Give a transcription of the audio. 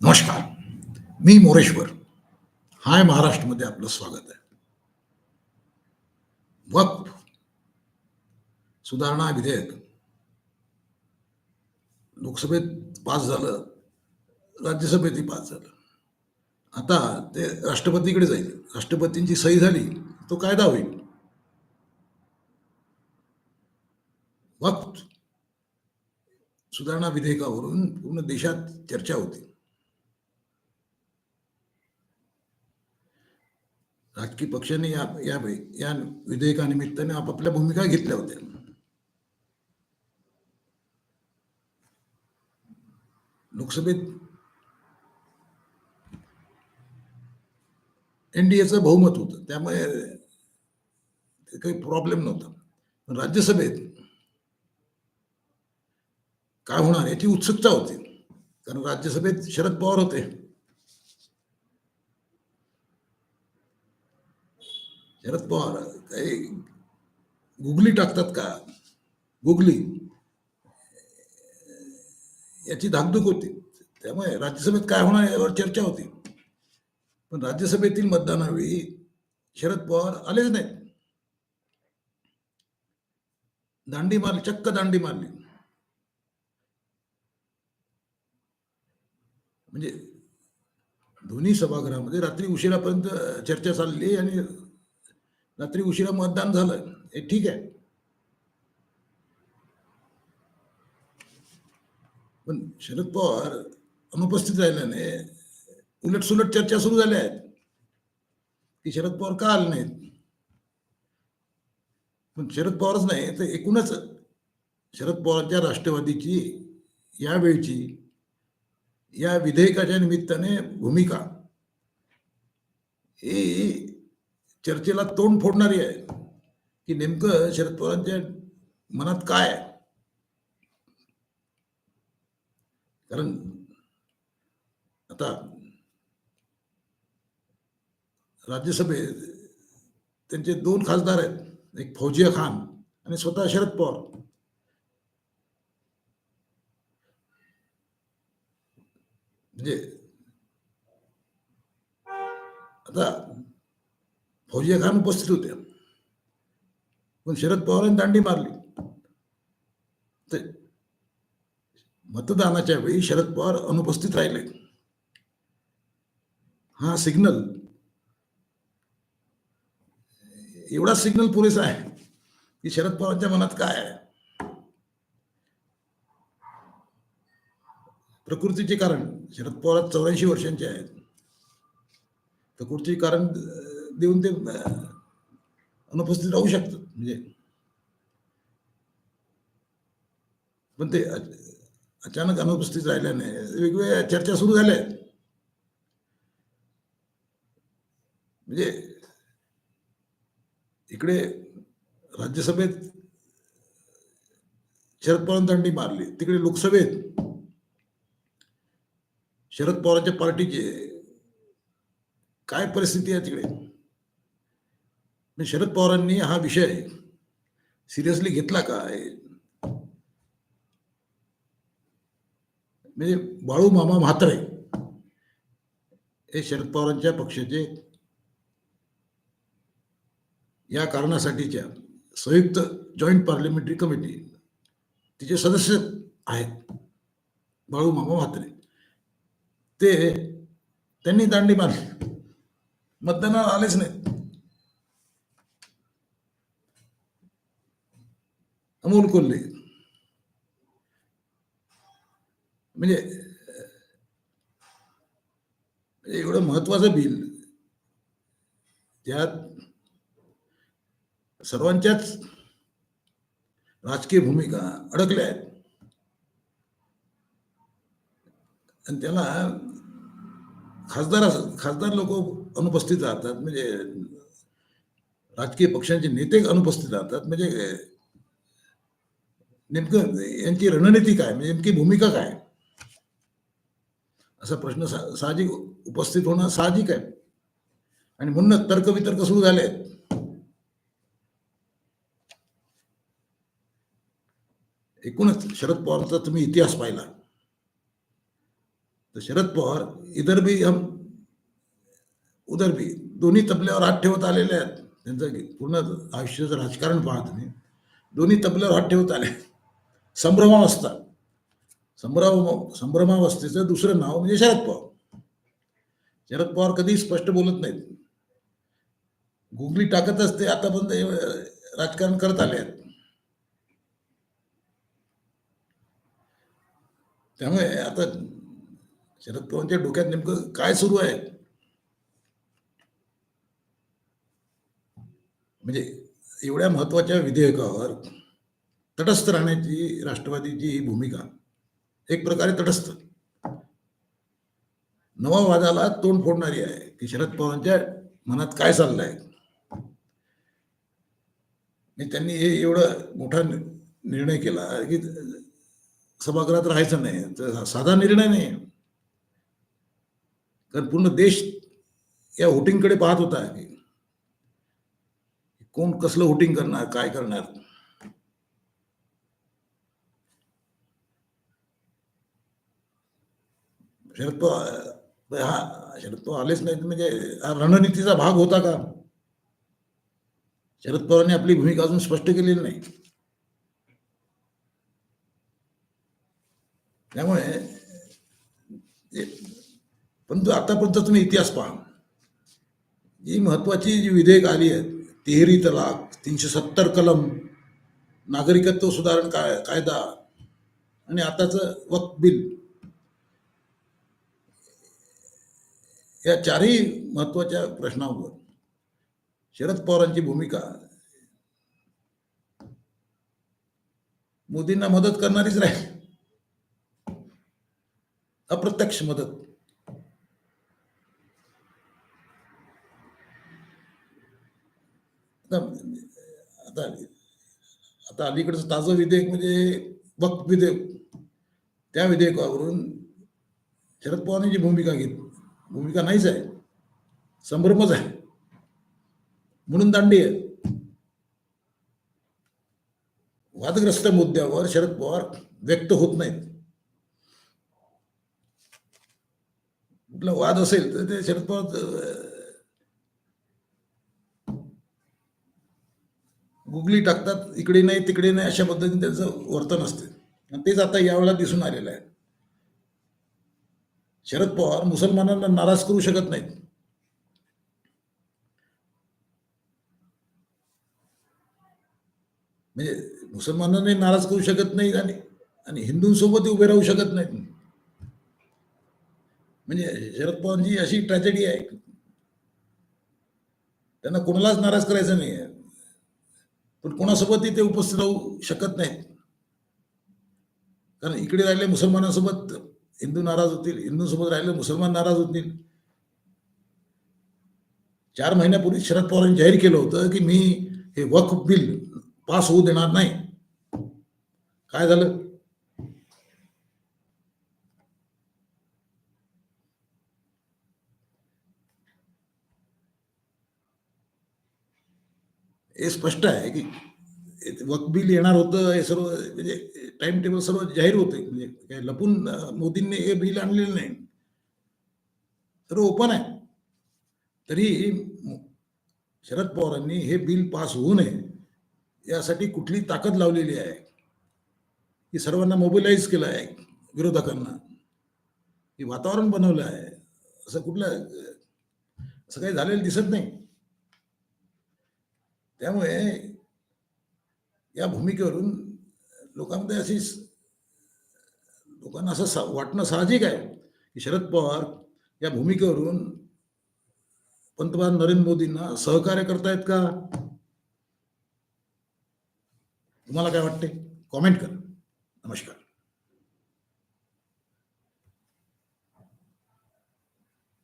नमस्कार. मी मोरेश्वर. हाय महाराष्ट्रमध्ये आपलं स्वागत आहे. वक्फ. सुधारणा विधेयक. लोकसभेत पास झालं. राज्यसभेतही पास झालं. आता ते राष्ट्रपतीकडे जाईल. राष्ट्रपतींची सही झाली तो कायदा होईल. वक्फ. सुधारणा विधेयकावरून पूर्ण देशात चर्चा होती. राजकीय पक्षाने या या या विधेयकानिमित्ताने आपापल्या भूमिका घेतल्या होत्या. लोकसभेत एनडीएचं बहुमत होतं. त्यामुळे ते काही प्रॉब्लेम नव्हता. पण राज्यसभेत काय होणार याची उत्सुकता होती. कारण राज्यसभेत शरद पवार होते. शरद पवार काही गुगली टाकतात का? गुगली. याची धाकधूक होती. त्यामुळे राज्यसभेत काय होणार यावर चर्चा होती. पण राज्यसभेतील मतदानावेळी शरद पवार आलेच नाहीत. दांडी मारली चक्क दांडी मारली. म्हणजे दोन्ही सभागृहामध्ये रात्री उशिरापर्यंत चर्चा चालली आणि रात्री उशिरा मतदान झालं. हे ठीक आहे. पण शरद पवार अनुपस्थित राहिल्याने उलट सुलट चर्चा सुरू झाल्या आहेत. की शरद पवार का आले नाहीत? पण शरद पवारच नाही तर एकूणच शरद पवारांच्या राष्ट्रवादीची यावेळची या विधेयकाच्या निमित्ताने भूमिका ही चर्चेला तोंड फोडणारी आहे. की नेमकं शरद पवारांच्या मनात काय आहे? कारण आता राज्यसभेत त्यांचे दोन खासदार आहेत. एक फौजिया खान आणि स्वतः शरद पवार. म्हणजे आता फौजिया खान उपस्थित होत्या पण शरद पवारांनी दांडी मारली. तर मतदानाच्या वेळी शरद पवार अनुपस्थित राहिले. हा सिग्नल एवढा सिग्नल पुरेसा आहे की शरद पवारांच्या मनात काय आहे? प्रकृतीचे कारण. शरद पवार चौऱ्याऐंशी वर्षांचे आहेत. प्रकृतीचे कारण देऊन ते अनुपस्थित राहू शकतात. म्हणजे पण ते अचानक अनुपस्थित राहिल्याने वेगवेगळ्या चर्चा सुरू झाल्या. आहेत म्हणजे इकडे राज्यसभेत शरद पवार दांडी मारली तिकडे लोकसभेत शरद पवारांच्या पार्टीचे काय परिस्थिती आहे तिकडे? शरद पवारांनी हा विषय सिरियसली घेतला काय म्हणजे बाळू मामा म्हात्रे हे शरद पवारांच्या पक्षाचे या कारणासाठीच्या संयुक्त जॉईंट पार्लमेंटरी कमिटी तिचे सदस्य आहेत बाळू मामा म्हात्रे. ते त्यांनी दांडी मारली. मतदानाला आलेच नाहीत. अमोल कोल्हे. म्हणजे, म्हणजे एवढं महत्वाचं बिल त्यात सर्वांच्याच राजकीय भूमिका अडकल्या आहेत. आणि त्याला खासदार खासदार लोक अनुपस्थित राहतात. म्हणजे राजकीय पक्षांचे नेते अनुपस्थित राहतात. म्हणजे नेमकं यांची रणनीती काय? म्हणजे नेमकी भूमिका काय? असा प्रश्न साहजिक उपस्थित होणं साहजिक आहे. आणि म्हणूनच तर्कवितर्क सुरू झाले आहेत एकूणच शरद पवारचा तुम्ही इतिहास पाहिला. तर शरद पवार इधर भी हम उधर भी दोन्ही तबल्यावर हात ठेवत आलेले आहेत. त्यांचं पूर्ण आयुष्याचं राजकारण पाहत तुम्ही. दोन्ही तबल्यावर हात ठेवत आले संभ्रमावस्था संभ्रम संभ्रमावस्थेचं दुसरं नाव म्हणजे शरद पवार. शरद पवार कधी स्पष्ट बोलत नाहीत. गुगली टाकतच ते आतापर्यंत राजकारण करत आले आहेत. त्यामुळे आता शरद पवारांच्या डोक्यात नेमकं काय सुरू आहे? म्हणजे एवढ्या महत्त्वाच्या विधेयकावर तटस्थ राहण्याची राष्ट्रवादीची ही भूमिका एक प्रकारे तटस्थ. नवा वादाला तोंड फोडणारी आहे की शरद पवारांच्या मनात काय चाललंय? त्यांनी हे एवढं मोठा निर्णय केला की सभागृहात राहायचं नाही तर साधा निर्णय नाही. कारण पूर्ण देश या होटिंगकडे पाहत होता की कोण कसलं होटिंग करणार काय करणार. शरद पवार हा शरद पवार आलेच नाहीत. म्हणजे हा रणनीतीचा भाग होता का? शरद पवारांनी आपली भूमिका अजून स्पष्ट केलेली नाही. त्यामुळे ते- परंतु आतापर्यंत तुम्ही इतिहास पहा. जी महत्वाची जी विधेयक आली आहेत तिहेरी तलाक तीनशे सत्तर कलम नागरिकत्व सुधारण काय कायदा आणि आताचं वक्त बिल या चारही महत्त्वाच्या प्रश्नांवर शरद पवारांची भूमिका. मोदींना मदत करणारीच राहील. अप्रत्यक्ष मदत. आता आता अलीकडचं ताजं विधेयक म्हणजे वक्त विधेयक. त्या विधेयकावरून शरद पवारांनी जी भूमिका घेतली भूमिका नाहीच आहे. संभ्रमच आहे. म्हणून दांडी आहे वादग्रस्त मुद्द्यावर शरद पवार व्यक्त होत नाहीत. कुठला वाद असेल तर ते शरद पवार गुगली टाकतात इकडे नाही तिकडे नाही अशा पद्धतीने त्यांचं वर्तन असते. आणि तेच आता यावेळेला दिसून आलेलं आहे. शरद पवार मुसलमानांना नाराज करू शकत नाहीत. म्हणजे मुसलमानांनाही नाराज करू शकत नाहीत आणि आणि हिंदूंसोबतही उभे राहू शकत नाहीत. म्हणजे शरद पवारांची अशी ट्रॅजेडी आहे. त्यांना कोणालाच नाराज करायचं नाही आहे पण कोणासोबतही ते उपस्थित राहू शकत नाहीत. कारण इकडे राहिले मुसलमानांसोबत हिंदू नाराज़ होतील, हिंदूंसोबत राहिले मुसलमान नाराज़ होतील. चार महिन्यापूर्वी शरद पवारांनी जाहीर केलं होतं की मी हे वक्फ बिल पास होऊ देणार नाही. काय झालं? हे स्पष्ट आहे की वक बिल येणार होतं हे सर्व म्हणजे टाइम टेबल सर्व जाहीर होते. म्हणजे काय लपून मोदींनी हे बिल आणलेलं नाही. सर्व ओपन आहे. तरी शरद पवारांनी हे बिल पास होऊ नये यासाठी कुठली ताकद लावलेली आहे? की सर्वांना मोबिलाईज केलं आहे विरोधकांना? की वातावरण बनवलं आहे? असं कुठलं असं काही झालेलं दिसत नाही. त्यामुळे या भूमिकेवरून लोकांमध्ये अशी लोकांना असं सा- वाटणं साहजिक आहे की शरद पवार या भूमिकेवरून पंतप्रधान नरेंद्र मोदींना सहकार्य करतायत का? तुम्हाला काय वाटते कॉमेंट करा. नमस्कार.